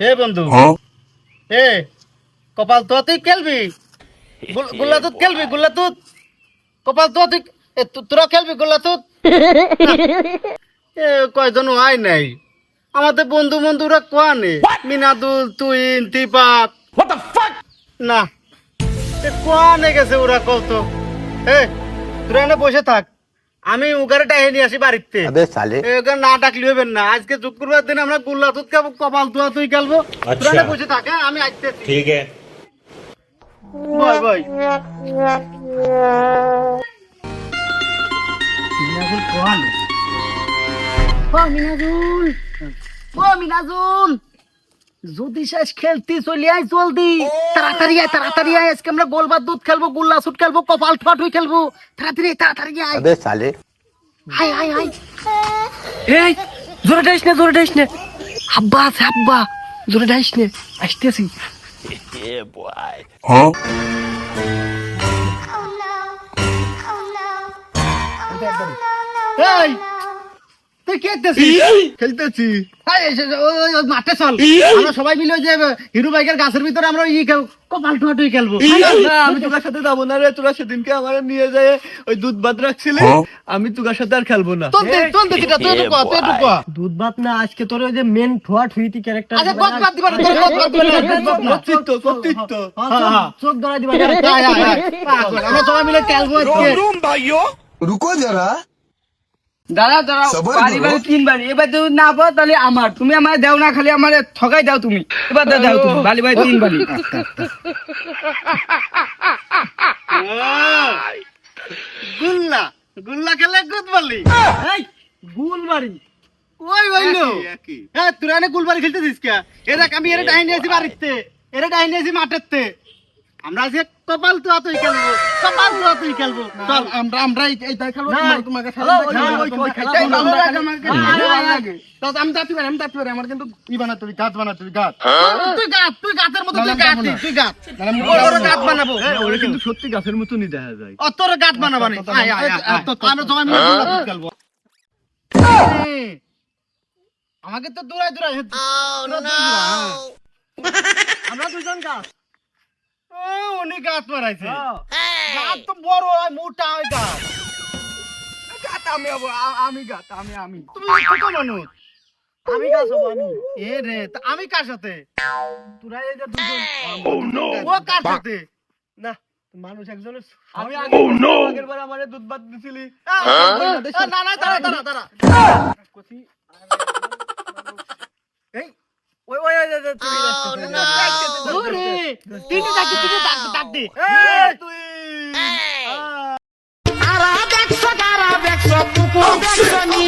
এ বন্ধু। এ কপাল তো তুই খেলবি। গুল- গুল্লা তুত খেলবি গুল্লা তুত কপাল তো তুই এ, তু- তোরা খেলবি গুল্লা তুত এ কয়জন আয় নাই। আমাদের বন্ধু বন্ধুরা কোয়ানে? মিনাদুল তুইন তিপাত না এ কোয়ানে গেছে ওরা কত এ তোরা এনে বসে থাক। আমি উগারে টাহে নিয়ে আসি বাড়িতে। না ডাকলি হবেন না। আজকে শুক্রবার দিন আমরা গুল্লা দুধ খাব কপাল ধোয়া তুই খেলব। আচ্ছা। তোরা বসে থাকে আমি আসতে ঠিক আছে। বাই বাই মিনাজুল কোন ও মিনাজুল। ও মিনাজুল। জ্যোতিষ খেলতি চলি আয় জলদি তাড়াতাড়ি আয় তাড়াতাড়ি আয় আজকে আমরা গোলবার দুধ খেলবো গোল্লা শুট খেলবো কপাল ঠোঁট হয়ে খেলবো তাড়াতাড়ি তাড়াতাড়ি আয় আবে সালে হাই হাই হাই এই জোরে ডাইস না জোরে ডাইস না আব্বা আছে আব্বা জোরে ডাইস না আসতেছি এ বয় হ্যাঁ এই সবাই মিলে যে হিরো বাইকের গাছের ভিতরে আমরা ই কপাল টুয়াটুই খেলব। আমি তোর সাথে যাব না রে তোরা সেদিনকে আমার নিয়ে যায় ওই দুধ ভাত রাখছিলে আমি তোর সাথে আর খেলব না। দুধ ভাত না আজকে তোর ওই যে মেন ঠোয়া ঠুইতি ক্যারেক্টার চোখ ধরা দিবা সবাই মিলে খেলব আজকে। রুকো যারা দাঁড়াও সবাই বাড়ি বলো। বাড়ি তিন বাড়ি এবার যদি না পাও তাহলে আমার তুমি আমার দাও না খালি আমার ঠকাই দাও তুমি। এবার দাও দাও তুমি। বাড়ি বাড়ি তিন বাড়ি গুল্লা গুল্লা খেলে গুদ এই গুলবাড়ি ওই হ্যাঁ গুলবাড়ি খেলতেছিস কে এ দেখ আমি এর ডাইনি আছি বাড়িতে এর ডাইনি আছি মাঠেতে। আমরা আজকে কপাল তো তুই খেলব কপাল তো তুই খেলব। চল। আমরা আমরা এইটাই খেলব তোমার- তোমাকে আমি দাঁতি পারি আমি দাঁতি পারি। আমার কিন্তু ই বানা তুই গাছ বানা তুই গাছ। তুই গাছ তুই গাছের মতো তুই গাছ তুই গাছ। গাছ বানাবো। ওরা কিন্তু সত্যি গাছের মতনই দেখা যায়। ও তোর গাছ বানাবানি আয় আয় আয়, আয় আমরা সবাই মিলে খেলব। আমাকে তো দূরাই দূরাই আমরা দুজন গাছ। উনি গাছ মারাইছে তো বড় হয় মোটা হয় গাত আমি আমি গাত আমি আমি তুমি ছোট মানুষ আমি গাছ হব আমি এ রে আমি কার সাথে তোরা এই যে দুজন ও কার সাথে না মানুষ একজনের আমি আমি আগে- আগের বার আমারে দুধ ভাত দিছিলি আ, আ, না না দাঁড়া দাঁড়া দাঁড়া এই ওই ওই ওই, ওই, ওই, ওরে তিনটে ডাক দে তিনটে ডাক দে দে তুই আরা দেখছ তারা দেখছ পুকুর দেখছ নি